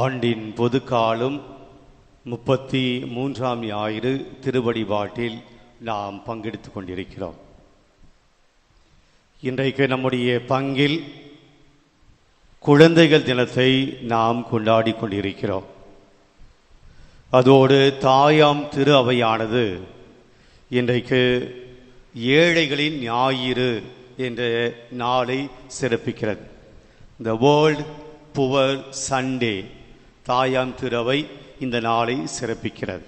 ஆண்டின் பொதுக்காலம் முப்பத்தி மூன்றாம் ஞாயிறு திருவடிபாட்டில் நாம் பங்கெடுத்துக் கொண்டிருக்கிறோம். இன்றைக்கு நம்முடைய பங்கில் குழந்தைகள் தினத்தை நாம் கொண்டாடி கொண்டிருக்கிறோம். அதோடு தாயாம் திரு அவையானது இன்றைக்கு ஏழைகளின் ஞாயிறு என்ற நாளை சிறப்பிக்கிறது. த வேர்ல்ட் புவர் சண்டே தாயாம் திருவை இந்த நாளை சிறப்பிக்கிறது.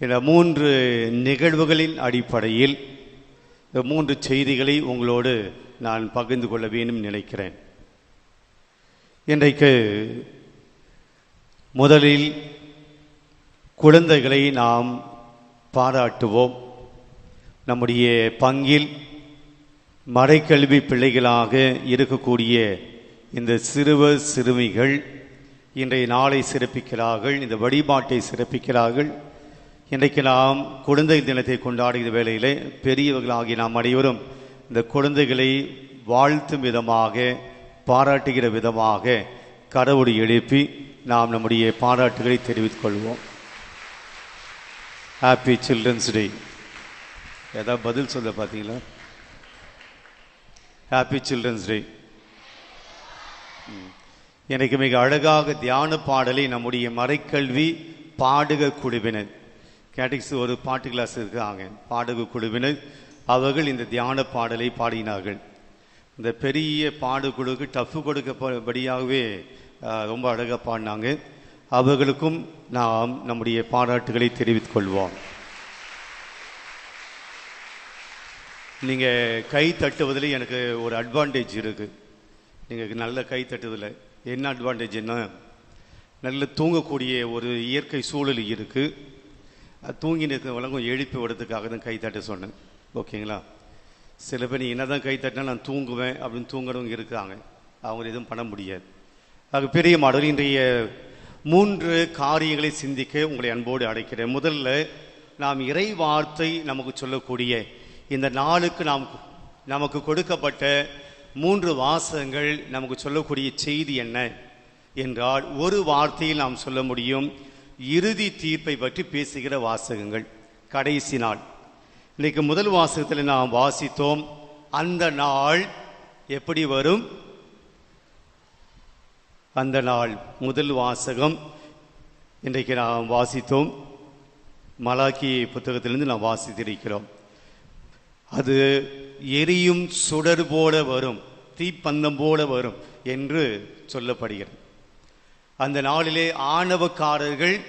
இந்த மூன்று நிகழ்வுகளின் அடிப்படையில் இந்த மூன்று செய்திகளை உங்களோடு நான் பகிர்ந்து கொள்ள வேண்டும் நினைக்கிறேன். இன்றைக்கு முதலில் குழந்தைகளை நாம் பாராட்டுவோம். நம்முடைய பங்கில் மறைக்கல்வி பிள்ளைகளாக இருக்கக்கூடிய இந்த சிறுவர் சிறுமிகள் இன்றைய நாளை சிறப்பிக்கிறார்கள் இந்த வழிபாட்டை சிறப்பிக்கிறார்கள் இன்றைக்கு நாம் குழந்தை தினத்தை கொண்டாடுகிற வேளையிலே பெரியவர்களாகிய நாம் அனைவரும் இந்த குழந்தைகளை வாழ்த்தும் விதமாக பாராட்டுகிற விதமாக கடவுளை எழுப்பி நாம் நம்முடைய பாராட்டுகளை தெரிவித்துக் கொள்வோம். ஹாப்பி சில்ட்ரன்ஸ் டே ஏதாவது பதில் சொல்ல பார்த்தீங்களா? ஹாப்பி சில்ட்ரன்ஸ் டே எனக்கு மிக அழகாக தியான பாடலை நம்முடைய மறைக்கல்வி பாடுக குழுவினர். கேட்டிக்ஸ் ஒரு பாட்டு கிளாஸ் இருக்காங்க பாடுக குழுவினர் அவர்கள் இந்த தியான பாடலை பாடினார்கள். இந்த பெரிய பாடுகுழுக்கு டஃப் கொடுக்கப்படியாகவே ரொம்ப அழகாக பாடினாங்க. அவர்களுக்கும் நாம் நம்முடைய பாராட்டுகளை தெரிவித்துக் கொள்வோம். நீங்கள் கை தட்டுவதில் எனக்கு ஒரு அட்வான்டேஜ் இருக்குது நீங்கள் நல்ல கை தட்டுவதில். என்ன அட்வான்டேஜ் என்ன நல்ல தூங்கக்கூடிய ஒரு இயற்கை சூழல் இருக்குது தூங்கி வழங்கும் எழுப்பி விடுறதுக்காக தான் கைத்தட்ட சொன்னேன். ஓகேங்களா? சில பேர் என்ன தான் கைத்தட்டினா நான் தூங்குவேன் அப்படின்னு தூங்குறவங்க இருக்காங்க. அவங்க எதுவும் பண்ண முடியாது. ஆக பெரிய மாடல் இன்றைய மூன்று காரியங்களை சிந்திக்க உங்களை அன்போடு அழைக்கிறேன். முதல்ல நாம் இறை வார்த்தை நமக்கு சொல்லக்கூடிய இந்த நாளுக்கு நாம் நமக்கு கொடுக்கப்பட்ட மூன்று வாசகங்கள் நமக்கு சொல்லக்கூடிய செய்தி என்ன என்றால் ஒரு வார்த்தையில் நாம் சொல்ல முடியும் இறுதி தீர்ப்பை பற்றி பேசுகிற வாசகங்கள். கடைசி நாள். இன்னைக்கு முதல் வாசகத்தில் நாம் வாசித்தோம் அந்த நாள் எப்படி வரும்? அந்த நாள் முதல் வாசகம். இன்றைக்கு நாம் வாசித்தோம் மலாக்கி புத்தகத்திலிருந்து நாம் வாசித்திருக்கிறோம். அது எரியும் சுடர் போல வரும் தீப்பந்தம் போல வரும் என்று சொல்லப்படுகிறது. அந்த நாளிலே ஆணவக்காரர்கள்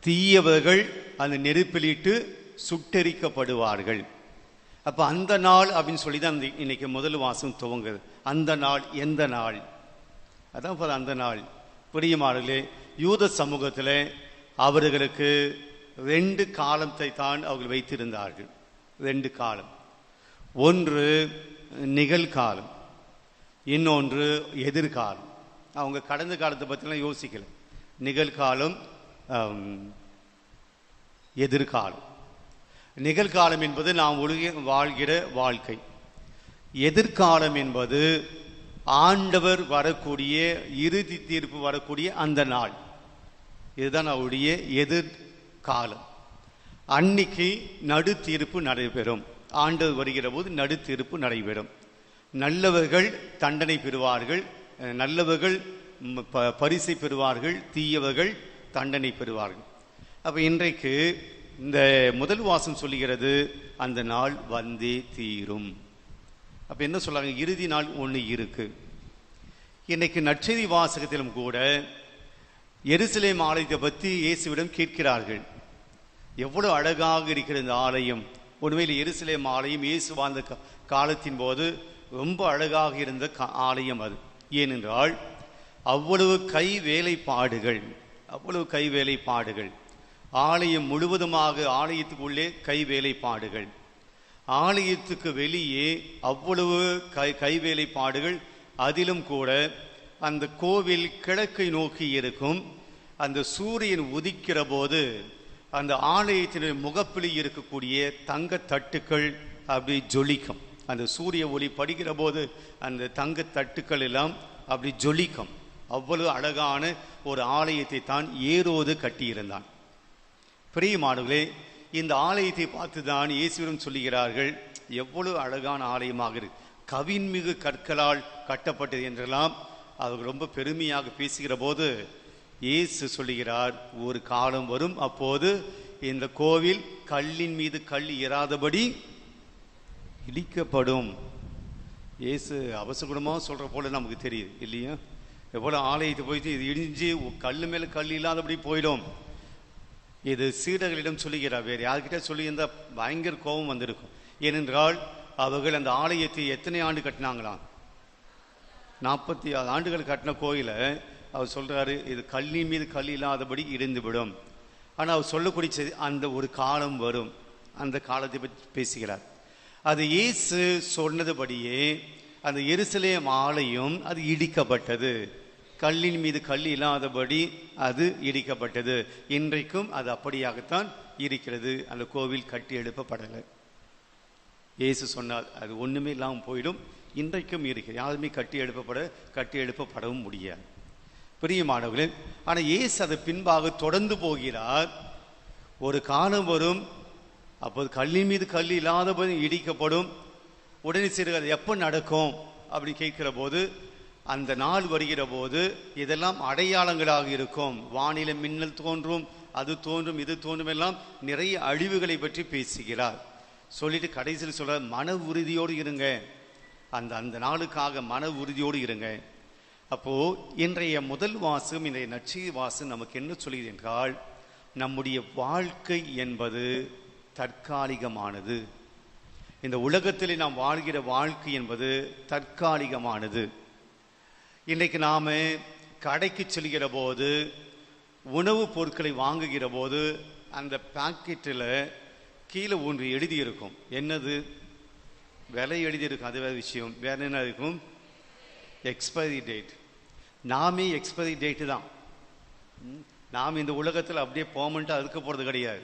தீயவர்கள் அந்த நெருப்பிலிட்டு சுட்டெரிக்கப்படுவார்கள். அப்போ அந்த நாள் அப்படின்னு சொல்லி தான் இன்னைக்கு முதல் வாசம் துவங்குது. அந்த நாள் எந்த நாள்? அதான் அந்த நாள். பிரியமானர்களே யூத சமூகத்தில் அவர்களுக்கு ரெண்டு காலத்தை தான் அவர்கள் வைத்திருந்தார்கள். ரெண்டு காலம். ஒன்று நிகழ்காலம் இன்னொன்று எதிர்காலம். அவங்க கடந்த காலத்தை பற்றிலாம் யோசிக்கல. நிகழ்காலம் எதிர்காலம். நிகழ்காலம் என்பது நாம் ஒழுக வாழ்கிற வாழ்க்கை. எதிர்காலம் என்பது ஆண்டவர் வரக்கூடிய இறுதி தீர்ப்பு வரக்கூடிய அந்த நாள். இதுதான் அவருடைய எதிர்காலம். அன்னைக்கு நடு தீர்ப்பு நடைபெறும். ஆண்டு வருகிற போது நடுத்தீர்ப்பு நடைபெறும். நல்லவர்கள் தண்டனை பெறுவார்கள் நல்லவர்கள் பரிசை பெறுவார்கள் தீயவர்கள் தண்டனை பெறுவார்கள். அப்போ இன்றைக்கு இந்த முதல் வாசம் சொல்லுகிறது அந்த நாள் வந்தே தீரும். அப்போ என்ன சொல்கிறாங்க இறுதி நாள் ஒன்று இருக்கு. இன்னைக்கு நற்செய்தி வாசகத்திலும் கூட எருசலேம் ஆலயத்தை பற்றி இயேசுவிடம் கேட்கிறார்கள். எவ்வளவு அழகாக இருக்கிற இந்த ஆலயம். உண்மையில் எருசலேம் ஆலயம் இயேசு வாழ்ந்த காலத்தின் போது ரொம்ப அழகாக இருந்த ஆலயம் அது. ஏனென்றால் அவ்வளவு கை வேலைப்பாடுகள் அவ்வளவு கை வேலைப்பாடுகள் ஆலயம் முழுவதுமாக ஆலயத்துக்குள்ளே கை வேலைப்பாடுகள் ஆலயத்துக்கு வெளியே அவ்வளவு கை கைவேலைப்பாடுகள் அதிலும் கூட அந்த கோவில் கிழக்கை நோக்கி இருக்கும். அந்த சூரியன் உதிக்கிற போது அந்த ஆலயத்தினுடைய முகப்பில் இருக்கக்கூடிய தங்க தட்டுக்கள் அப்படி ஜொலிக்கும். அந்த சூரிய ஒளி படுகிற போது அந்த தங்க தட்டுக்கள் எல்லாம் அப்படி ஜொலிக்கும். அவ்வளவு அழகான ஒரு ஆலயத்தை தான் ஏரோது கட்டியிருந்தான். பிரியமானவர்களே இந்த ஆலயத்தை பார்த்து தான் இயேசுவிடம் சொல்லுகிறார்கள் எவ்வளவு அழகான ஆலயமாக இருக்கு. கவின்மிகு கற்களால் கட்டப்பட்டது என்றெல்லாம் அவர்கள் ரொம்ப பெருமையாக பேசுகிற போது இயேசு சொல்லுகிறார் ஒரு காலம் வரும். அப்போது இந்த கோவில் கல்லின் மீது கல் இராதபடி இடிக்கப்படும். இயேசு அவசகுணமாக சொல்ற போல நமக்கு தெரியுது இல்லையா? எவ்வளோ ஆலயத்தை போயிட்டு இது இடிஞ்சு கல் மேல கல் இல்லாதபடி போயிடும். இது சீடர்களிடம் சொல்லுகிறார் வேறு யார்கிட்ட சொல்லியிருந்தா பயங்கர கோபம் வந்திருக்கும். ஏனென்றால் அவர்கள் அந்த ஆலயத்தை எத்தனை ஆண்டு கட்டினாங்களாம்? நாற்பத்தி ஆறு ஆண்டுகள் கட்டின கோயிலை அவர் சொல்கிறாரு இது கல்லின் மீது கல் இல்லாதபடி இடிந்து விடும் ஆனால் அவர் சொல்லக்கூடிய செய்தி, அந்த ஒரு காலம் வரும். அந்த காலத்தை பற்றி பேசுகிறார். அது இயேசு சொன்னதுபடியே அந்த எருசலேம் ஆலயம் அது இடிக்கப்பட்டது. கல்லின் மீது கல் இல்லாதபடி அது இடிக்கப்பட்டது. இன்றைக்கும் அது அப்படியாகத்தான் இருக்கிறது. அந்த கோவில் கட்டி எழுப்பப்படலை. இயேசு சொன்னார் அது ஒன்றுமே இல்லாமல் போயிடும். இன்றைக்கும் இருக்கிறது யாருமே கட்டி எழுப்பப்பட கட்டி எழுப்பப்படவும் முடியாது. பிரியமானவர்களே ஆனால் இயேசு அதை பின்பாக தொடர்ந்து போகிறார். ஒரு காலம் வரும் அப்போது கல்லின் மீது கல் இல்லாதபோது இடிக்கப்படும் உடனே சிறுகள் அது எப்போ நடக்கும் அப்படி கேட்கிற போது அந்த நாள் வருகிற போது இதெல்லாம் அடையாளங்களாக இருக்கும். வானிலை மின்னல் தோன்றும் அது தோன்றும் இது தோன்றும் எல்லாம் நிறைய அழிவுகளை பற்றி பேசுகிறார். சொல்லிட்டு கடைசியில் சொல்ற மன உறுதியோடு இருங்க. அந்த அந்த நாளுக்காக மன உறுதியோடு இருங்க. அப்போ இன்றைய முதல் வாசகம் இன்றைய நச்சி வாசம் நமக்கு என்ன சொல்கிறது என்றால் நம்முடைய வாழ்க்கை என்பது தற்காலிகமானது. இந்த உலகத்தில் நாம் வாழ்கிற வாழ்க்கை என்பது தற்காலிகமானது. இன்றைக்கு நாம் கடைக்கு செல்கிற போது உணவுப் பொருட்களை வாங்குகிற போது அந்த பாக்கெட்டில் கீழே ஒன்று எழுதியிருக்கும். என்னது? விலை எழுதியிருக்கும். அது வேற விஷயம். வேறு என்ன இருக்கும்? Expiry date. நாமே எக்ஸ்பைரி டேட்டு தான். நாம் இந்த உலகத்தில் அப்படியே போமெண்ட்டாக இருக்க போகிறது கிடையாது.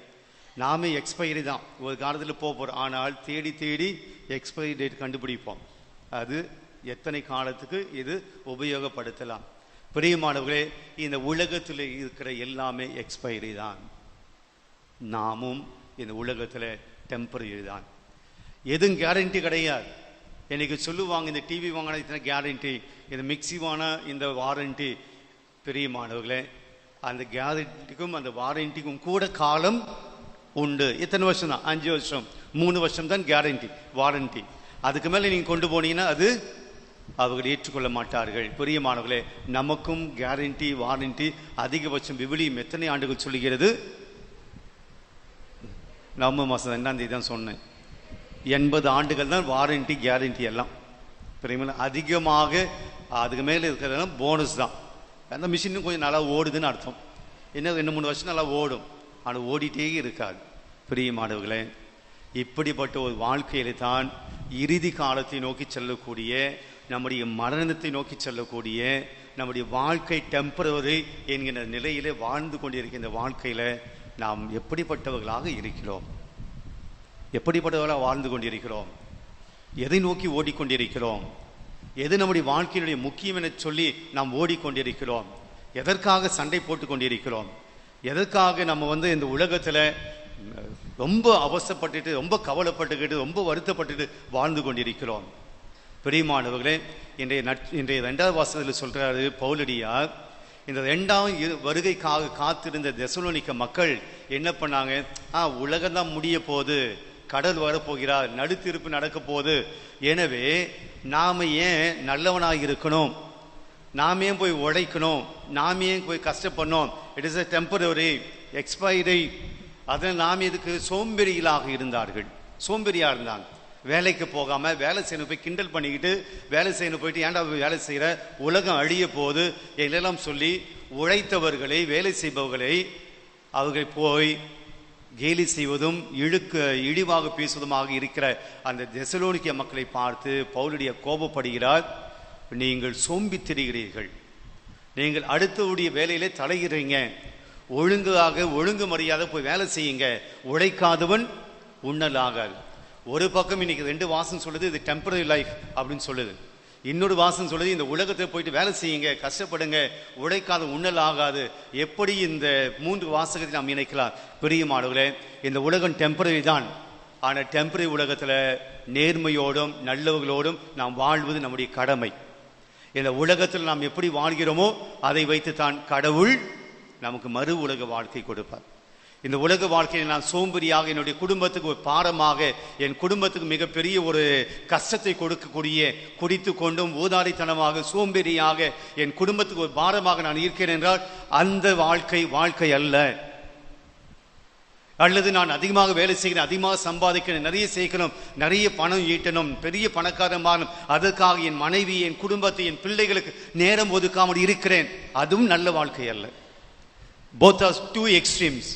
நாமே எக்ஸ்பைரி தான். ஒரு காலத்தில் போக போகிறோம் ஆனால் தேடி தேடி எக்ஸ்பைரி டேட் கண்டுபிடிப்போம். அது எத்தனை காலத்துக்கு இது உபயோகப்படுத்தலாம். பிரியமானவர்களே இந்த உலகத்தில் இருக்கிற எல்லாமே எக்ஸ்பைரி தான். நாமும் இந்த உலகத்தில் டெம்பரரி தான். எதுவும் கேரண்டி கிடையாது. இன்னைக்கு சொல்லுவாங்க இந்த டிவி வாங்கினா இத்தனை கேரண்டி இந்த மிக்ஸி வாங்கினா இந்த வாரண்டி பெரிய மாணவர்களே அந்த கேரண்டிக்கும் அந்த வாரண்டிக்கும் கூட காலம் உண்டு. எத்தனை வருஷம் தான்? அஞ்சு வருஷம். மூணு வருஷம் தான் கேரண்டி வாரண்டி அதுக்கு மேலே நீங்கள் கொண்டு போனீங்கன்னா அது அவர்கள் ஏற்றுக்கொள்ள மாட்டார்கள். பிரியமானவர்களே நமக்கும் கேரண்டி வாரண்டி அதிகபட்சம் விவிலியம் எத்தனை ஆண்டுகள் சொல்லுகிறது? நவம்பர் மாதம் ரெண்டாம் தேதி தான் சொன்னேன். எண்பது ஆண்டுகள் தான் வாரண்டி கேரண்டி எல்லாம். பிரியமான அதிகமாக அதுக்கு மேலே இருக்கிறதெல்லாம் போனஸ் தான். அந்த மிஷினும் கொஞ்சம் நல்லா ஓடுதுன்னு அர்த்தம். இன்னும் ரெண்டு மூணு வருஷம் நல்லா ஓடும். ஆனால் ஓடிட்டே இருக்காது. பிரியமானவர்களே இப்படிப்பட்ட ஒரு வாழ்க்கையில தான் இறுதி காலத்தை நோக்கி செல்லக்கூடிய நம்முடைய மரணத்தை நோக்கி செல்லக்கூடிய நம்முடைய வாழ்க்கை டெம்பரவரி என்கிற நிலையிலே வாழ்ந்து கொண்டிருக்கின்ற வாழ்க்கையில் நாம் எப்படிப்பட்டவர்களாக இருக்கிறோம்? எப்படிப்பட்டவர்களாக வாழ்ந்து கொண்டிருக்கிறோம்? எதை நோக்கி ஓடிக்கொண்டிருக்கிறோம்? எது நம்முடைய வாழ்க்கையினுடைய முக்கியம் என சொல்லி நாம் ஓடிக்கொண்டிருக்கிறோம்? எதற்காக சண்டை போட்டு கொண்டிருக்கிறோம்? எதற்காக நம்ம வந்து இந்த உலகத்தில் ரொம்ப அவசப்பட்டுட்டு ரொம்ப கவலைப்பட்டுக்கிட்டு ரொம்ப வருத்தப்பட்டுட்டு வாழ்ந்து கொண்டிருக்கிறோம்? பிரியமானவர்களே இன்றைய நட் இன்றைய ரெண்டாவது வாசகத்தில் சொல்கிறாரு பௌலடியார் இந்த ரெண்டாம் இரு- வருகைக்காக காத்திருந்த தெசலோனிக்க மக்கள் என்ன பண்ணாங்க? ஆ உலகம் தான் முடிய போகுது. கடல் வரப்போகிறார் நடுத்தீர்ப்பு நடக்க போகுது. எனவே நாம ஏன் நல்லவனாக இருக்கணும்? நாம் ஏன் போய் உழைக்கணும்? நாம் ஏன் போய் கஷ்டப்படணும்? It is a temporary expiry அதனால் நாம் இதுக்கு சோம்பேறிகளாக இருந்தார்கள். சோம்பெறியாக இருந்தாங்க. வேலைக்கு போகாமல் வேலை செய்யணும் போய் கிண்டல் பண்ணிக்கிட்டு வேலை செய்யணும் போயிட்டு ஏன்டா போய் வேலை செய்கிற உலகம் அழிய போது எல்லாம் சொல்லி உழைத்தவர்களை வேலை செய்பவர்களை அவர்கள் போய் கேலி செய்வதும் இழுக்க இழிவாக பேசுவதுமாக இருக்கிற அந்த தெசலோனிக்க மக்களை பார்த்து பவுலுடைய கோபப்படுகிறார். நீங்கள் சோம்பி திரிகிறீர்கள். நீங்கள் அடுத்தவுடைய வேலையிலே தலையிடுறீங்க. ஒழுங்காக ஒழுங்கு மரியாதை போய் வேலை செய்யுங்க. உழைக்காதவன் உண்ணலாகாது. ஒரு பக்கம் இன்னைக்கு ரெண்டு வாசம் சொல்லுது இது டெம்பரரி லைஃப் அப்படின்னு சொல்லுது. இன்னொரு வாசம் சொல்லுது இந்த உலகத்தை போயிட்டு வேலை செய்யுங்க கஷ்டப்படுங்க உழைக்காத உண்ணல் ஆகாது. எப்படி இந்த மூன்று வாசகத்தை நாம் இணைக்கலாம்? பிரியமானவர்களே இந்த உலகம் டெம்பரரி தான். ஆனால் டெம்பரரி உலகத்தில் நேர்மையோடும் நல்லவர்களோடும் நாம் வாழ்வது நம்முடைய கடமை. இந்த உலகத்தில் நாம் எப்படி வாழ்கிறோமோ அதை வைத்து தான் கடவுள் நமக்கு மறு உலக வாழ்க்கை கொடுப்பார். இந்த உலக வாழ்க்கையில் நான் சோம்பேறியாக என்னுடைய குடும்பத்துக்கு ஒரு பாரமாக என் குடும்பத்துக்கு மிகப்பெரிய ஒரு கஷ்டத்தை கொடுக்கக்கூடிய குடித்து கொண்டும் ஊதாரித்தனமாக சோம்பேறியாக என் குடும்பத்துக்கு ஒரு பாரமாக நான் இருக்கிறேன் என்றால் அந்த வாழ்க்கை வாழ்க்கை அல்ல. அல்லது நான் அதிகமாக வேலை செய்கிறேன் அதிகமாக சம்பாதிக்கணும் நிறைய சேர்க்கணும் நிறைய பணம் ஈட்டணும் பெரிய பணக்காரமானும் அதற்காக என் மனைவி என் குடும்பத்தை என் பிள்ளைகளுக்கு நேரம் ஒதுக்காமல் இருக்கிறேன். அதுவும் நல்ல வாழ்க்கை அல்ல. போத் ஆர் டூ எக்ஸ்ட்ரீம்ஸ்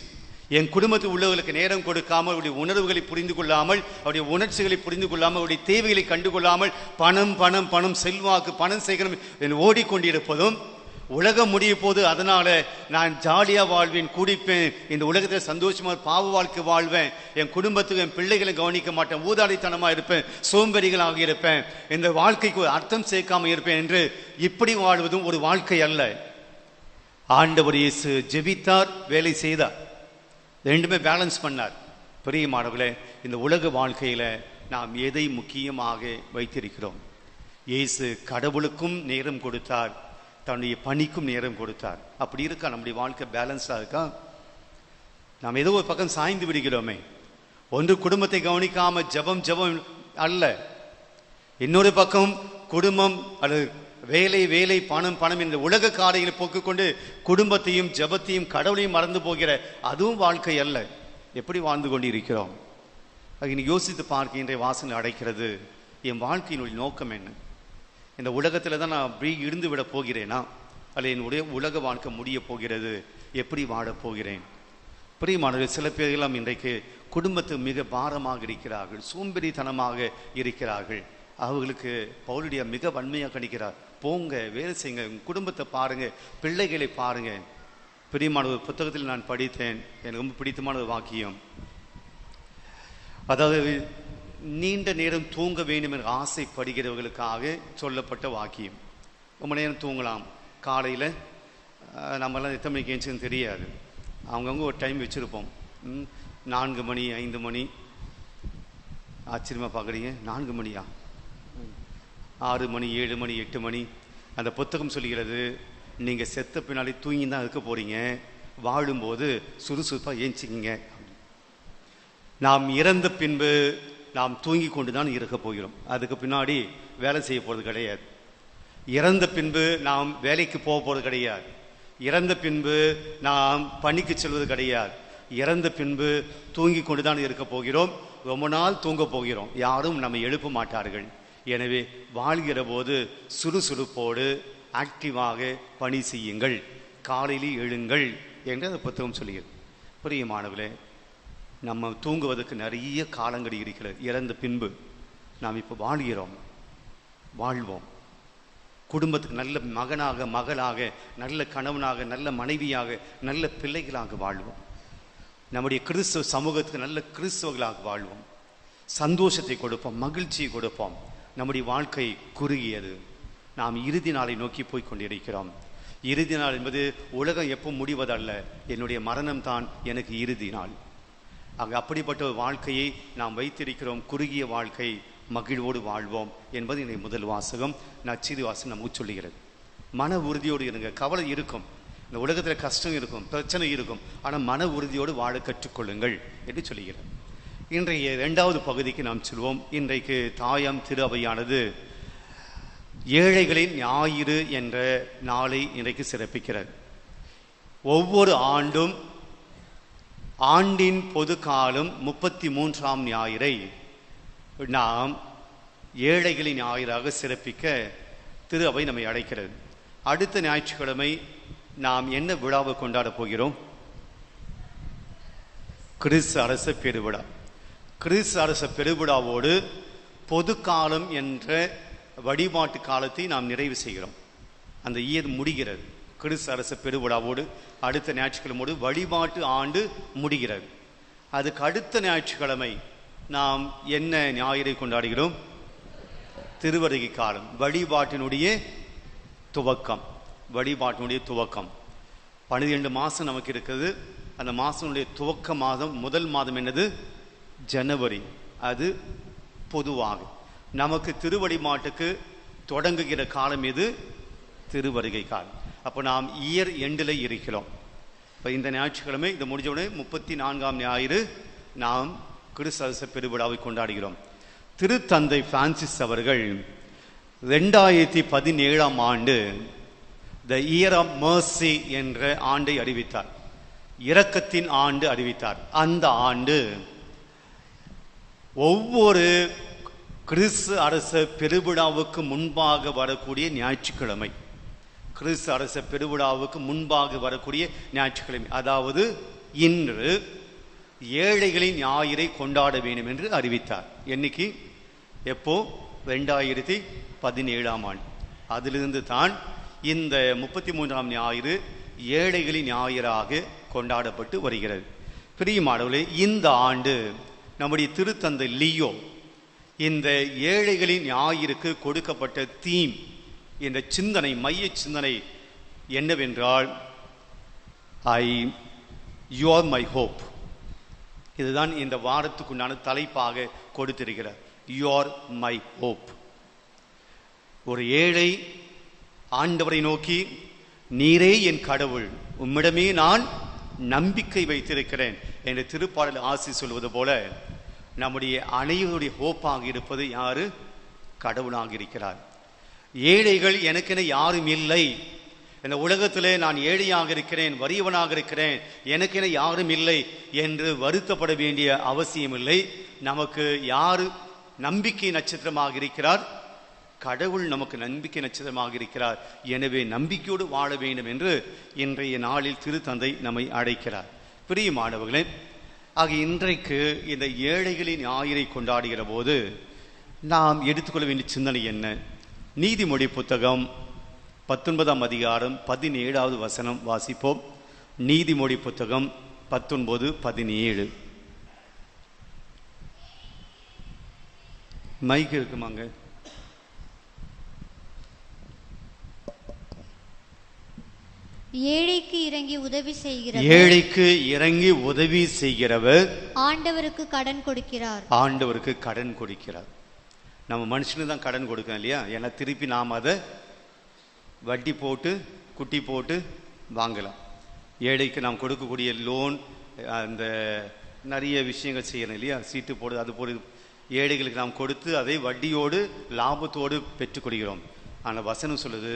என் குடும்பத்தில் உள்ளவர்களுக்கு நேரம் கொடுக்காமல் அவருடைய உணர்வுகளை புரிந்து கொள்ளாமல் அவருடைய உணர்ச்சிகளை புரிந்து கொள்ளாமல் அவருடைய தேவைகளை கண்டுகொள்ளாமல் பணம் பணம் பணம் செல்வாக்கு பணம் சேகரம் என்று ஓடிக்கொண்டிருப்பதும் உலகம் முடிய போது அதனால நான் ஜாலியாக வாழ்வேன் குடிப்பேன் இந்த உலகத்தில் சந்தோஷமா பாவ வாழ்க்கை வாழ்வேன் என் குடும்பத்துக்கு என் பிள்ளைகளை கவனிக்க மாட்டேன் ஊதாடித்தனமாக இருப்பேன் சோம்பேறிகளாக இருப்பேன் இந்த வாழ்க்கைக்கு ஒரு அர்த்தம் சேர்க்காமல் இருப்பேன் என்று இப்படி வாழ்வதும் ஒரு வாழ்க்கை அல்ல. ஆண்டவர் இயேசு ஜெபித்தார் வேலை செய்தார். ரெண்டுமே பேலன்ஸ் பண்ணார். பெரிய மாணவர்களே இந்த உலக வாழ்க்கையில் நாம் எதை முக்கியமாக வைத்திருக்கிறோம்? இயேசு கடவுளுக்கும் நேரம் கொடுத்தார். தன்னுடைய பணிக்கும் நேரம் கொடுத்தார். அப்படி இருக்கா? நம்முடைய வாழ்க்கை பேலன்ஸாக இருக்கா? நாம் ஏதோ ஒரு பக்கம் சாய்ந்து விடுகிறோமே. ஒன்று குடும்பத்தை கவனிக்காம ஜெபம் ஜெபம் அல்ல. இன்னொரு பக்கம் குடும்பம் அல்லது வேலை வேலை பணம் பணம் இந்த உலக காரியங்களை போக்குக்கொண்டு குடும்பத்தையும் ஜெபத்தையும் கடவுளையும் மறந்து போகிற அதுவும் வாழ்க்கை அல்ல. எப்படி வாழ்ந்து கொண்டு இருக்கிறோம் இனி யோசித்து பார்க்க இன்றைய வாசனை அடைக்கிறது. என் வாழ்க்கையினுடைய நோக்கம் என்ன? இந்த உலகத்தில் தான் நான் அப்படி இருந்து விட போகிறேனா? அல்ல என்னுடைய உலக வாழ்க்கை முடிய போகிறது? எப்படி வாழப் போகிறேன்? பிரியமானவர்கள் சில பேரெல்லாம் இன்றைக்கு குடும்பத்து மிக பாரமாக இருக்கிறார்கள் சோம்பேறித்தனமாக இருக்கிறார்கள். அவர்களுக்கு பவுலுடைய மிக வன்மையாக கணிக்கிறார் போங்க வேலை செய்யுங்க உங்கள் குடும்பத்தை பாருங்கள் பிள்ளைகளை பாருங்கள் பிரியமான ஒரு புத்தகத்தில் நான் படித்தேன். எனக்கு ரொம்ப பிடித்தமான ஒரு வாக்கியம். அதாவது நீண்ட நேரம் தூங்க வேண்டும் என்ற ஆசைப்படுகிறவர்களுக்காக சொல்லப்பட்ட வாக்கியம். ரொம்ப நேரம் தூங்கலாம். காலையில் நம்மளாம் எத்தனை மணிக்கு ஏஞ்சுன்னு தெரியாது. அவங்கவுங்க ஒரு டைம் வச்சுருப்போம். ம், நான்கு மணி ஐந்து மணி. ஆச்சரியமாக பார்க்குறீங்க நான்கு மணியா? ஆறு மணி ஏழு மணி எட்டு மணி. அந்த புத்தகம் சொல்லுகிறது நீங்கள் செத்த பின்னாடி தூங்கி தான் இருக்க போகிறீங்க வாழும்போது சுறுசுறுப்பாக ஏஞ்சிக்கிங்க. நாம் இறந்த பின்பு நாம் தூங்கி கொண்டு தான் இருக்க போகிறோம். அதுக்கு பின்னாடி வேலை செய்ய போகிறது கிடையாது. இறந்த பின்பு நாம் வேலைக்கு போக போகிறது கிடையாது. இறந்த பின்பு நாம் பணிக்கு செல்வது கிடையாது. இறந்த பின்பு தூங்கி கொண்டு தான் இருக்க போகிறோம். ரொம்ப நாள் தூங்க போகிறோம். யாரும் நம்ம எழுப்ப மாட்டார்கள். எனவே வாழ்கிற போது சுறுசுறுப்போடு ஆக்டிவாக பணி செய்யுங்கள். காலையில் எழுங்கள் என்று அந்த புத்தகம் சொல்லுகிறது. பிரியமானவர்களே நம்ம தூங்குவதற்கு நிறைய காலங்கள் இருக்கிறது. இறந்த பின்பு நாம் இப்போ வாழ்கிறோம். வாழ்வோம். குடும்பத்துக்கு நல்ல மகனாக மகளாக நல்ல கணவனாக நல்ல மனைவியாக நல்ல பிள்ளைகளாக வாழ்வோம். நம்முடைய கிறிஸ்துவ சமூகத்துக்கு நல்ல கிறிஸ்தவர்களாக வாழ்வோம். சந்தோஷத்தை கொடுப்போம் மகிழ்ச்சியை கொடுப்போம். நம்முடைய வாழ்க்கை குறுகியது. நாம் இறுதி நாளை நோக்கி போய் கொண்டிருக்கிறோம். இறுதி நாள் என்பது உலகம் எப்போ முடிவதல்ல. என்னுடைய மரணம் தான் எனக்கு இறுதி நாள். அங்கே அப்படிப்பட்ட ஒரு வாழ்க்கையை நாம் வைத்திருக்கிறோம். குறுகிய வாழ்க்கை மகிழ்வோடு வாழ்வோம் என்பது என்னுடைய முதல் வாசகம். நச்சிறு வாசகம் நமக்கு சொல்லுகிறது மன உறுதியோடு இருங்க. கவலை இருக்கும். இந்த உலகத்தில் கஷ்டம் இருக்கும் பிரச்சனை இருக்கும். ஆனால் மன உறுதியோடு வாழ கற்றுக்கொள்ளுங்கள் என்று சொல்லுகிறேன் இன்றைய இரண்டாவது பகுதிக்கு நாம் செல்வோம். இன்றைக்கு தாயம் திரு அவையானது ஏழைகளின் ஞாயிறு என்ற நாளை இன்றைக்கு சிறப்பிக்கிறது. ஒவ்வொரு ஆண்டும் ஆண்டின் பொது காலம் முப்பத்தி மூன்றாம் ஞாயிறை நாம் ஏழைகளின் ஞாயிறாக சிறப்பிக்க திரு அவை நம்மை அழைக்கிறது. அடுத்த ஞாயிற்றுக்கிழமை நாம் என்ன விழாவை கொண்டாடப் போகிறோம்? கிறிஸ்து அரச பெருவிழா. கிறிஸ்து அரச பெருவிழாவோடு பொது காலம் என்ற வழிபாட்டு காலத்தை நாம் நிறைவு செய்கிறோம். அந்த இயர் முடிகிறது. கிறிஸ்து அரச பெருவிழாவோடு அடுத்த ஞாயிற்றுக்கிழமோடு வழிபாட்டு ஆண்டு முடிகிறது. அதுக்கு அடுத்த ஞாயிற்றுக்கிழமை நாம் என்ன ஞாயிறை கொண்டாடுகிறோம்? திருவருகை காலம். வழிபாட்டினுடைய துவக்கம். வழிபாட்டினுடைய துவக்கம். பன்னிரெண்டு மாதம் நமக்கு இருக்குது அந்த மாதனுடைய துவக்க மாதம் முதல் மாதம் என்னது? ஜனவரி அது பொதுவாக. நமக்கு திருவடி மாட்டுக்கு தொடங்குகிற காலம் எது? திருவருகை காலம். அப்போ நாம் இயர் எண்டில் இருக்கிறோம். இப்போ இந்த ஞாயிற்றுக்கிழமை இது முடிஞ்ச உடனே முப்பத்தி நான்காம் ஞாயிறு நாம் கிறிஸ்தரச பெருவிழாவை கொண்டாடுகிறோம். திருத்தந்தை பிரான்சிஸ் அவர்கள் ரெண்டாயிரத்தி பதினேழாம் ஆண்டு த இயர் ஆஃப் மர்சி என்ற ஆண்டை அறிவித்தார். இரக்கத்தின் ஆண்டு அறிவித்தார். அந்த ஆண்டு ஒவ்வொரு கிறிஸ்து அரச பெருவிழாவுக்கு முன்பாக வரக்கூடிய ஞாயிற்றுக்கிழமை. கிறிஸ்து அரச பெருவிழாவுக்கு முன்பாக வரக்கூடிய ஞாயிற்றுக்கிழமை. அதாவது இன்று ஏழைகளின் ஞாயிறை கொண்டாட வேண்டும் என்று அறிவித்தார். என்னைக்கு? எப்போ? ரெண்டாயிரத்தி பதினேழாம் ஆண்டு. அதிலிருந்து தான் இந்த முப்பத்தி மூன்றாம் ஞாயிறு ஏழைகளின் ஞாயிறாக கொண்டாடப்பட்டு வருகிறது. பிரியமானவர்களே இந்த ஆண்டு நம்முடைய திருத்தந்தை லியோ இந்த ஏழைகளின் ஞாயிற்கு கொடுக்கப்பட்ட தீம் இந்த சிந்தனை மைய சிந்தனை என்னவென்றால் ஐ யுவர் மை ஹோப் இதுதான் இந்த வாரத்துக்குண்டான தலைப்பாக கொடுத்திருக்கிறார். யுவர் மை ஹோப் ஒரு ஏழை ஆண்டவரை நோக்கி நீரே என் கடவுள் உம்மிடமே நான் நம்பிக்கை வைத்திருக்கிறேன் என்று திருப்பாடல் ஆசி சொல்வது போல நம்முடைய அனைவருடைய ஹோப்பாக இருப்பது யாரு? கடவுளாக இருக்கிறார். ஏழைகள் எனக்கென யாரும் இல்லை. இந்த உலகத்திலே நான் ஏழையாக இருக்கிறேன் வறியவனாக இருக்கிறேன் எனக்கென யாரும் இல்லை என்று வருத்தப்பட வேண்டிய அவசியம் இல்லை நமக்கு யாரு நம்பிக்கை நட்சத்திரமாக இருக்கிறார்? கடவுள் நமக்கு நம்பிக்கை நட்சத்திரமாக இருக்கிறார். எனவே நம்பிக்கையோடு வாழ வேண்டும் என்று இன்றைய நாளில் திருத்தந்தை நம்மை அழைக்கிறார். பிரியமானவர்களே ஆக இன்றைக்கு இந்த ஏழைகளின் ஞாயிறை கொண்டாடுகிற போது நாம் எடுத்துக்கொள்ள வேண்டிய சிந்தனை என்ன? நீதிமொழி புத்தகம் பத்தொன்பதாம் அதிகாரம் பதினேழாவது வசனம் வாசிப்போம். நீதிமொழி புத்தகம் பத்தொன்பது பதினேழு. மைக் இருக்குமாங்க? ஏழைக்கு இறங்கி உதவி செய்கிறவர். ஏழைக்கு இறங்கி உதவி செய்கிறவர். ஆண்டவருக்கு கடன் கொடுக்கிறார். ஆண்டவருக்கு கடன் கொடுக்கிறார். நம்ம மனுஷனுக்கு தான் கடன் கொடுக்கோம் இல்லையா? ஏன்னா திருப்பி நாம் அதை வட்டி போட்டு குட்டி போட்டு வாங்கலாம். ஏழைக்கு நாம் கொடுக்கக்கூடிய லோன் அந்த நிறைய விஷயங்கள் செய்யணும் இல்லையா? சீட்டு போடு அது போடு. ஏழைகளுக்கு நாம் கொடுத்து அதை வட்டியோடு லாபத்தோடு பெற்றுக்கொள்கிறோம் ஆனால் வசனம் சொல்லுது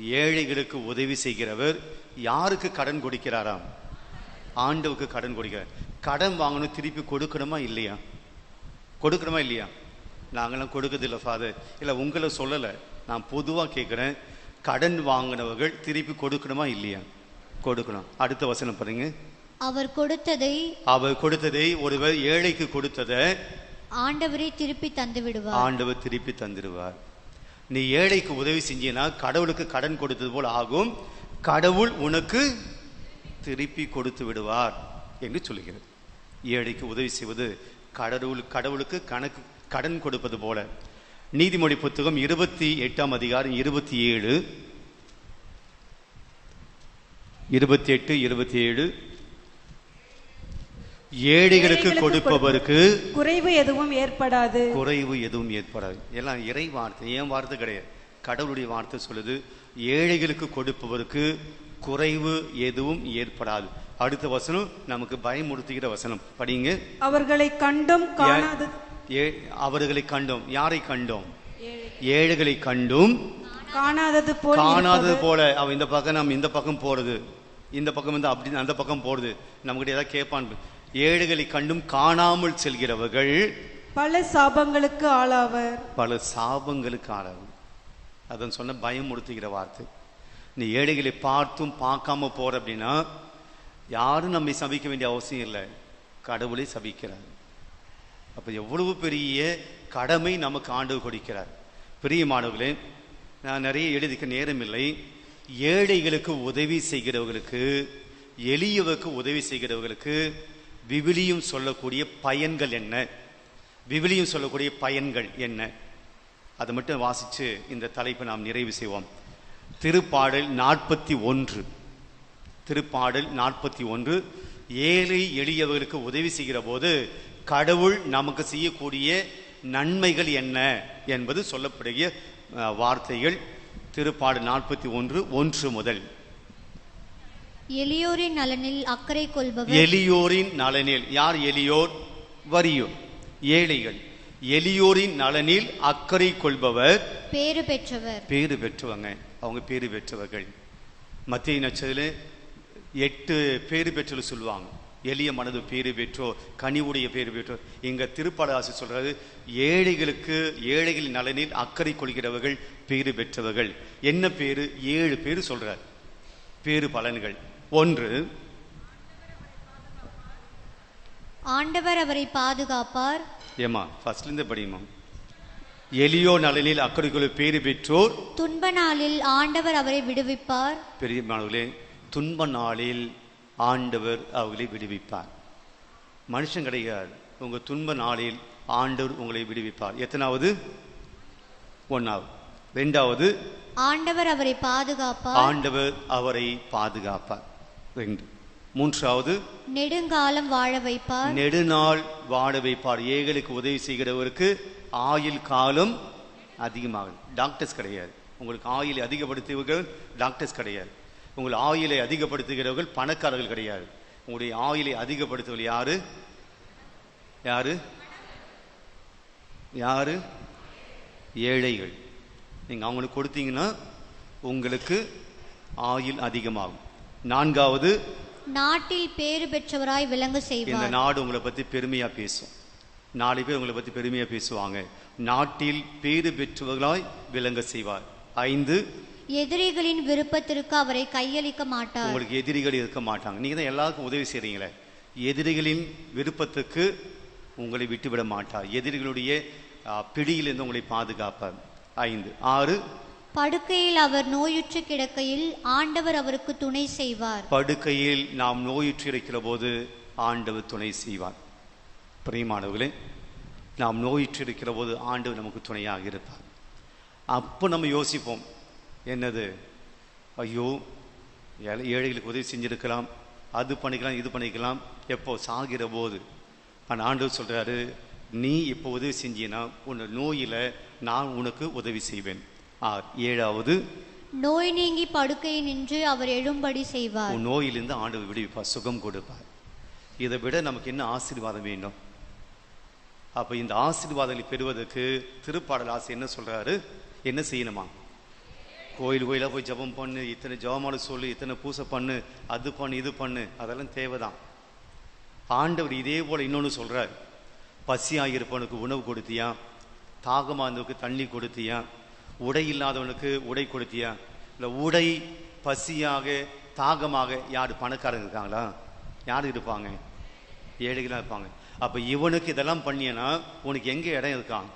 ஏழைகளுக்கு உதவி செய்கிறவர் யாருக்கு கடன் கொடுக்கிறாராம்? ஆண்டவுக்கு கடன் கொடுக்கிறார். கடன் வாங்கணும் திருப்பி கொடுக்கணுமா இல்லையா? கொடுக்கணுமா இல்லையா? நாங்களாம் கொடுக்கறதில்ல ஃபாதர் இல்லை உங்களை சொல்லலை. நான் பொதுவாக கேட்குறேன் கடன் வாங்கினவர்கள் திருப்பி கொடுக்கணுமா இல்லையா? கொடுக்கணும். அடுத்த வசனம் பாருங்க. அவர் கொடுத்ததை அவர் கொடுத்ததை ஒருவர் ஏழைக்கு கொடுத்ததை ஆண்டவரே திருப்பி தந்து விடுவார் ஆண்டவர் திருப்பி தந்துடுவார். நீ ஏழைக்கு உதவி செஞ்சினா கடவுளுக்கு கடன் கொடுத்தது போல் ஆகும். கடவுள் உனக்கு திருப்பி கொடுத்து விடுவார் என்று சொல்லுகிறது. ஏழைக்கு உதவி செய்வது கடவுள் கடவுளுக்கு கணக்கு கடன் கொடுப்பது போல. நீதிமொழி புத்தகம் இருபத்தி எட்டாம் அதிகாரம் இருபத்தி ஏழு. இருபத்தி எட்டு இருபத்தி ஏழு. ஏழைகளுக்கு கொடுப்பவருக்கு குறைவு எதுவும் ஏற்படாது. குறைவு எதுவும் ஏற்படாது. எல்லாம் இறை வார்த்தை ஏன் வார்த்தை கிடையாது. கடவுளுடைய வார்த்தை சொல்லுது ஏழைகளுக்கு கொடுப்பவருக்கு குறைவு எதுவும் ஏற்படாது. அடுத்த வசனம் நமக்கு பயமுறுத்துகிற வசனம். படிங்க. அவர்களை கண்டும் காணாத. அவர்களை கண்டோம். யாரை கண்டோம்? ஏழைகளை. கண்டும் காணாதது போல் காணாதது போல. அவன் இந்த பக்கம் நம்ம இந்த பக்கம் போறது. இந்த பக்கம் வந்து அப்படி அந்த பக்கம் போறது. நம்மகிட்ட ஏதாவது கேட்பான். ஏழைகளை கண்டும் காணாமல் செல்கிறவர்கள் பல சாபங்களுக்கு ஆளாவர். பல சாபங்களுக்கு ஆளாகும் அதன் சொன்ன பயமுறுத்துகிற வார்த்தை. நீ ஏழைகளை பார்த்தும் பார்க்காம போற அப்படின்னா யாரும் நம்மை சபிக்க வேண்டிய அவசியம் இல்லை. கடவுளை சபிக்கிறார். அப்ப எவ்வளவு பெரிய கடமை நமக்கு ஆண்டவர் கொடுக்கிறார். பிரியமானவர்களே நான் நிறைய எழுதிக்க நேரம் இல்லை ஏழைகளுக்கு உதவி செய்கிறவர்களுக்கு எளியவருக்கு உதவி செய்கிறவர்களுக்கு விவிலியும் சொல்லக்கூடிய பயன்கள் என்ன? விவிலியும் சொல்லக்கூடிய பயன்கள் என்ன? அதை மட்டும் வாசித்து இந்த தலைப்பை நாம் நிறைவு செய்வோம். திருப்பாடல் நாற்பத்தி ஒன்று. திருப்பாடல் நாற்பத்தி ஒன்று. ஏழை எளியவர்களுக்கு உதவி செய்கிற போது கடவுள் நமக்கு செய்யக்கூடிய நன்மைகள் என்ன என்பது சொல்லப்படுகிற வார்த்தைகள். திருப்பாடல் நாற்பத்தி ஒன்று ஒன்று முதல். எளியோரின் நலனில் அக்கறை கொள்பவர். எளியோரின் நலனில் யார் எளியோர்? வறியோர் ஏழைகள். எளியோரின் நலனில் அக்கறை கொள்பவர். பேறு பெற்றவர். பேறு பெற்றவங்க. அவங்க பேறு பெற்றவர்கள். மத்திய நட்சத்திர எட்டு பேறு பெற்றோர் சொல்லுவாங்க. எளிய மனது பேறு பெற்றோர் கனிவுடைய பேறு பெற்றோர். இங்க திருப்பாடாசி சொல்றது ஏழைகளுக்கு ஏழைகளின் நலனில் அக்கறை கொள்கிறவர்கள் பேறு பெற்றவர்கள். என்ன பேரு? ஏழு பேரு சொல்றார். பேறு பலன்கள். ஒன்று ஆண்டவர் அவரை பாதுகாப்பார். ஏமா ஃபர்ஸ்ட்ல இருந்து படியுமா? எளியோ நலனில் அக்கறை கொள்ள பேறு பெற்றோர். துன்ப நாளில் ஆண்டவர் அவரை விடுவிப்பார். பெரிய மாணவர்களே துன்ப நாளில் ஆண்டவர் அவர்களை விடுவிப்பார். மனுஷன் கிடையாது. உங்க துன்ப நாளில் ஆண்டவர் உங்களை விடுவிப்பார். எத்தனாவது? ஒன்னாவது. ரெண்டாவது? ஆண்டவர் அவரை பாதுகாப்பார். ஆண்டவர் அவரை பாதுகாப்பார். ரெண்டு. மூன்றாவது நெடுங்காலம் வாழ வைப்பார். நெடுநாள் வாழ வைப்பார். ஏழைகளுக்கு உதவி செய்கிறவருக்கு ஆயுள் காலம் அதிகமாகும். டாக்டர்ஸ் கிடையாது. உங்களுக்கு ஆயுளை அதிகப்படுத்துவர்கள் டாக்டர்ஸ் கிடையாது. உங்கள் ஆயுளை அதிகப்படுத்துகிறவர்கள் பணக்காரர்கள் கிடையாது. உங்களுடைய ஆயுளை அதிகப்படுத்துவர்கள் யாரு? யாரு? யாரு? ஏழைகள். நீங்க அவங்களுக்கு கொடுத்தீங்கன்னா உங்களுக்கு ஆயுள் அதிகமாகும். நான்காவது நாட்டில் பேறு பெற்றவராய் விளங்க இந்த செய்வார் நாடு உங்களை பத்தி பெருமையா பேசும். நாலு பேர் உங்களை பத்தி பெருமையா பேசுவாங்க. நாட்டில் பேறு பெற்றவர்களாய் விளங்க செய்வார். ஐந்து எதிரிகளின் விருப்பத்திற்கு அவரை கையளிக்க மாட்டார். உங்களுக்கு எதிரிகள் இருக்க மாட்டாங்க. நீங்க தான் எல்லாருக்கும் உதவி செய்றீங்களே. எதிரிகளின் விருப்பத்துக்கு உங்களை விட்டுவிட மாட்டார். எதிரிகளுடைய பிடியிலிருந்து உங்களை பாதுகாப்பார். ஐந்து ஆறு படுக்கையில் அவர் நோயுற்று கிடக்கையில் ஆண்டவர் அவருக்கு துணை செய்வார். படுக்கையில் நாம் நோயுற்று இருக்கிற போது ஆண்டவர் துணை செய்வார். பிரியமானவர்களே நாம் நோயுற்று இருக்கிற போது ஆண்டவர் நமக்கு துணையாக இருப்பார். அப்போ நம்ம யோசிப்போம் என்னது? ஐயோ ஏழை- ஏழைகளுக்கு உதவி செஞ்சிருக்கலாம் அது பண்ணிக்கலாம் இது பண்ணிக்கலாம் எப்போ சாகிற போது. ஆனால் ஆண்டவர் சொல்கிறாரு நீ இப்போ உதவி செஞ்சீன்னா உன் நோயில் நான் உனக்கு உதவி செய்வேன். ஏழாவது நோய் நீங்கி படுக்கையில் நின்று அவர் எழும்படி செய்வார். உன் நோயிலிருந்து ஆண்டவர் விடுவிப்பார் சுகம் கொடுப்பார். இதை விட நமக்கு என்ன ஆசீர்வாதம் வேண்டும்? அப்ப இந்த ஆசீர்வாதங்களை பெறுவதற்கு திருப்பாடல் ஆசை என்ன சொல்றாரு? என்ன செய்யணுமா? கோயில் கோயிலா போய் ஜெபம் பண்ணு இத்தனை ஜெபமானு சொல்லு இத்தனை பூசை பண்ணு அது பண்ணு இது பண்ணு அதெல்லாம் தேவைதான். ஆண்டவர் இதே போல இன்னொன்னு சொல்றார். பசியாக இருப்பவனுக்கு உணவு கொடுத்தியா? தாகமா இருந்தவனுக்கு தண்ணி கொடுத்தியா? உடை இல்லாதவனுக்கு உடை கொடுத்தியா? இல்லை உடை பசியாக தாகமாக யார் பணக்காரங்க இருக்காங்களா? யார் இருப்பாங்க? ஏழைகளாக இருப்பாங்க. அப்போ இவனுக்கு இதெல்லாம் பண்ணியனா உனக்கு எங்கே இடம் இருக்கான்?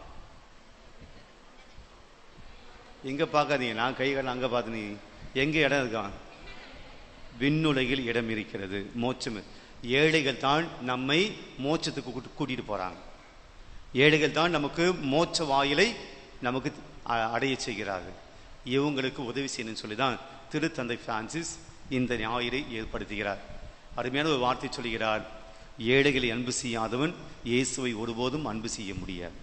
எங்கே பார்க்காதீங்க. நான் கைகள் அங்கே பார்த்து நீ இடம் இருக்கான்? விண்ணுலகில் இடம் இருக்கிறது மோட்சம் ஏழைகள் தான் நம்மை மோட்சத்துக்கு கூட்டிகிட்டு போகிறாங்க ஏழைகள் தான் நமக்கு மோட்ச வாயிலை நமக்கு அ- அடைய செய்கிறார்கள். இவங்களுக்கு உதவி செய்யணும்னு சொல்லி தான் திருத்தந்தை பிரான்சிஸ் இந்த ஞாயிறை ஏற்படுத்துகிறார். அருமையான ஒரு வார்த்தை சொல்கிறார் ஏழைகளை அன்பு செய்யாதவன் இயேசுவை ஒருபோதும் அன்பு செய்ய முடியாது.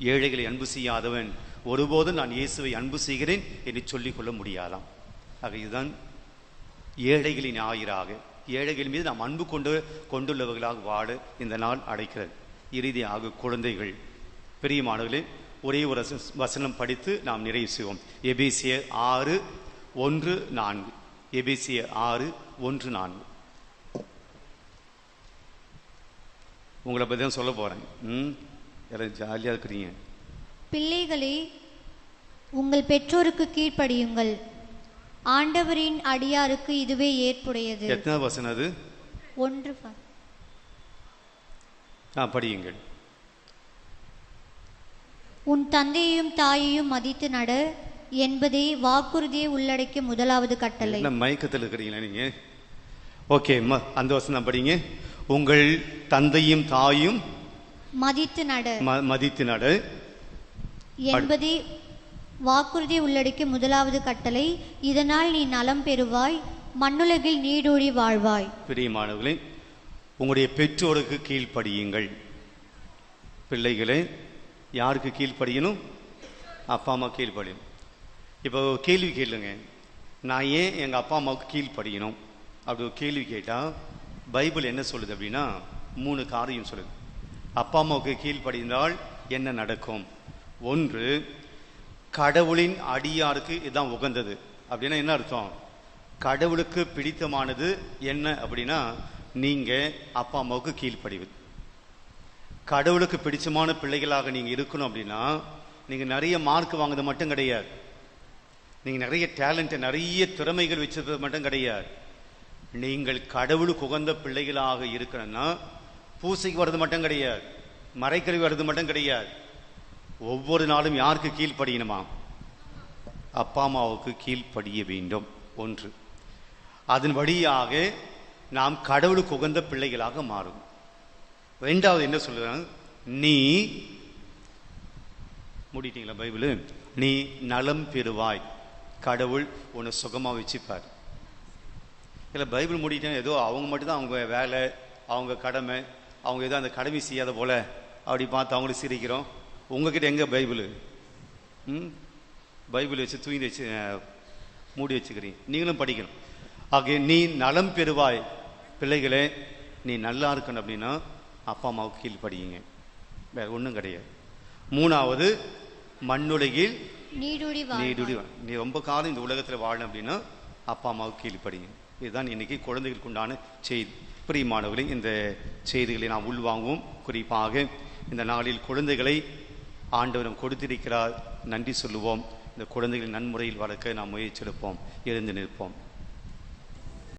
ஏழைகளை அன்பு செய்யாதவன் ஒருபோதும் நான் இயேசுவை அன்பு செய்கிறேன் என்று சொல்லிக்கொள்ள முடியாதாம். ஆக இதுதான் ஏழைகளின் ஞாயிறாக ஏழைகள் மீது நாம் அன்பு கொண்டு கொண்டுள்ளவர்களாக வாழ இந்த நாள் அடைக்கிறது இறுதியாக குழந்தைகள் பெரியமானவர்களே ஒரே ஒரு வச- வசனம் படித்து நாம் நிறைவு செய்வோம். எபேசியர் ஆறு ஒன்று நான்கு. எபேசியர் ஆறு ஒன்று நான்கு. உங்களை பற்றி தான் சொல்ல போறேன். ம்? எல்லாம் ஜாலியாக இருக்கிறீங்க. பிள்ளைகளே உங்கள் பெற்றோருக்கு கீழ்ப்படியுங்கள். ஆண்டவரின் அடியாருக்கு இதுவே ஏற்புடையது. எத்தனை வசனம் அது? ஒன்று ஆ படியுங்கள். உன் தந்தையையும் தாயையும் மதித்து நட என்பதே வாக்குறுதியை உள்ளடக்கிய முதலாவது கட்டளை. என்ன மயக்கத்தில் இருக்கிறீங்களா நீங்க? ஓகே அந்த வசனம் படிங்க. உங்கள் தந்தையும் தாயும் மதித்து நட. மதித்து நட. என்பதே வாக்குறுதி உள்ளடக்கிய முதலாவது கட்டளை. இதனால் நீ நலம் பெறுவாய் மண்ணுலகில் நீடூழி வாழ்வாய். பிரியமானவர்களே உங்களுடைய பெற்றோருக்கு கீழ்ப்படியுங்கள். பிள்ளைகளே யாருக்கு கீழ்ப்படியணும்? அப்பா அம்மா கீழ்ப்படியும் இப்போ கேள்வி கேளுங்க. நான் ஏன் எங்கள் அப்பா அம்மாவுக்கு கீழ்ப்படியணும்? அப்படி ஒரு கேள்வி கேட்டால் பைபிள் என்ன சொல்லுது அப்படின்னா மூணு காரியம் சொல்லுது. அப்பா அம்மாவுக்கு கீழ்ப்படிந்தால் என்ன நடக்கும்? ஒன்று கடவுளின் அடியாருக்கு இதுதான் உகந்தது. அப்படின்னா என்ன அர்த்தம்? கடவுளுக்கு பிடித்தமானது என்ன அப்படின்னா நீங்கள் அப்பா அம்மாவுக்கு கீழ்ப்படிவது கடவுளுக்கு பிடிச்சமான பிள்ளைகளாக நீங்கள் இருக்கணும் அப்படின்னா நீங்கள் நிறைய மார்க் வாங்குறது மட்டும் கிடையாது. நீங்கள் நிறைய டேலண்ட்டை நிறைய திறமைகள் வச்சிருக்கிறது மட்டும் கிடையாது. நீங்கள் கடவுளுக்கு உகந்த பிள்ளைகளாக இருக்கணும்னா பூசைக்கு வர்றது மட்டும் கிடையாது. மறைக்கறி வர்றது மட்டும் கிடையாது. ஒவ்வொரு நாளும் யாருக்கு கீழ்ப்படியணுமா? அப்பா அம்மாவுக்கு கீழ்ப்படிய வேண்டும். ஒன்று. அதன் வழியாக நாம் கடவுளுக்கு உகந்த பிள்ளைகளாக மாறும். ரெண்டாவது என்ன சொல்லுறாங்க நீ மூடிட்டீங்களா பைபிள்? நீ நலம் பெறுவாய். கடவுள் உன்னை சுகமாக வச்சுப்பார். இல்லை பைபிள் மூடிட்டேன் ஏதோ அவங்க மட்டும்தான் அவங்க வேலை அவங்க கடமை அவங்க ஏதோ அந்த கடமை செய்யாத போல. அப்படி பார்த்து அவங்களும் சிரிக்கிறோம். உங்ககிட்ட எங்கே பைபிள்? ம்? பைபிள் வச்சு தூங்கி வச்சு மூடி வச்சுக்கிறீங்க. நீங்களும் படிக்கணும். ஆகிய நீ நலம் பெறுவாய். பிள்ளைகளே நீ நல்லா இருக்கணும் அப்படின்னா அப்பா அம்மாவுக்கு கீழ்ப்படியுங்க வேற ஒன்றும் கிடையாது. மூணாவது மண்ணுலகில் நீடூழி நீ வாழ்வாய் இதுடி வா- நீ ரொம்ப காலம் இந்த உலகத்தில் வாழணும் அப்படின்னா அப்பா அம்மாவுக்கு கீழ்ப்படிங்க இதுதான் இன்னைக்கு குழந்தைகளுக்கு உண்டான செய்தி. பிரியமானவர்களே இந்த செய்திகளை நாம் உள்வாங்குவோம். குறிப்பாக இந்த நாளில் குழந்தைகளை ஆண்டவரம் கொடுத்திருக்கிறார். நன்றி சொல்லுவோம். இந்த குழந்தைகளை நன்முறையில் வளர்க்க நாம் முயற்சி எடுப்போம். எழுந்து நிற்போம்.